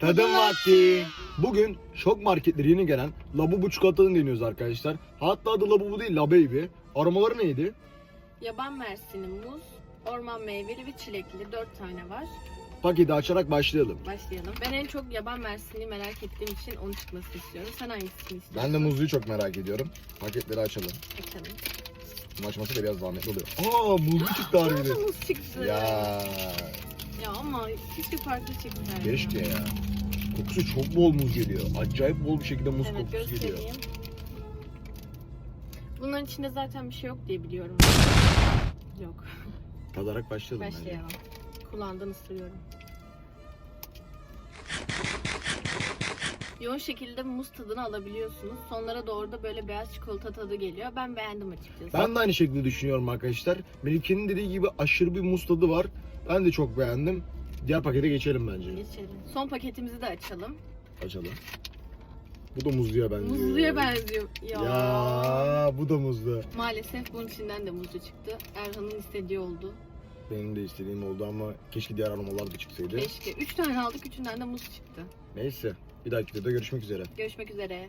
Tadım vakti. Bugün şok marketleri yeni gelen Labubu çikolatanı deniyoruz arkadaşlar. Hatta adı Labubu değil La Baby. Aromaları neydi? Yaban mersini, muz, orman meyveli ve çilekli 4 tane var. Paketi açarak başlayalım. Başlayalım. Ben en çok yaban mersini merak ettiğim için onu çıkmasını istiyorum. Sen hangisini istiyorsun? Ben de muzluyu çok merak ediyorum. Paketleri açalım. Açalım. Açması da biraz zahmetli oluyor. Aa muzlu çıktı harbiden. muz çıktı. Ya Ama keşke farklı çıktı. keşke ya. Kokusu çok bol muz geliyor. Acayip bol bir şekilde muz Evet kokusu geliyor. göstereyim. Bunların içinde zaten bir şey yok diye biliyorum. Yok. Tadarak başlayalım. bence. Başlayalım. Kulağından ısırıyorum. Yoğun şekilde muz tadını alabiliyorsunuz. Sonlara doğru da böyle beyaz çikolata tadı geliyor. Ben beğendim açıkçası. Ben de aynı şekilde düşünüyorum arkadaşlar. Melike'nin dediği gibi aşırı bir muz tadı var. Ben de çok beğendim. Diğer pakete geçelim bence. Geçelim. Son paketimizi de açalım. Açalım. Bu da muzluya benziyor. Muzluya benziyor. Ya. Ya bu da muzlu. Maalesef bunun içinden de muzlu çıktı. Erhan'ın istediği oldu. Benim de istediğim oldu ama keşke diğer aromalar da çıksaydı. Keşke. Üç tane aldık, üçünden de muz çıktı. Neyse. Bir dahaki videoda görüşmek üzere. Görüşmek üzere.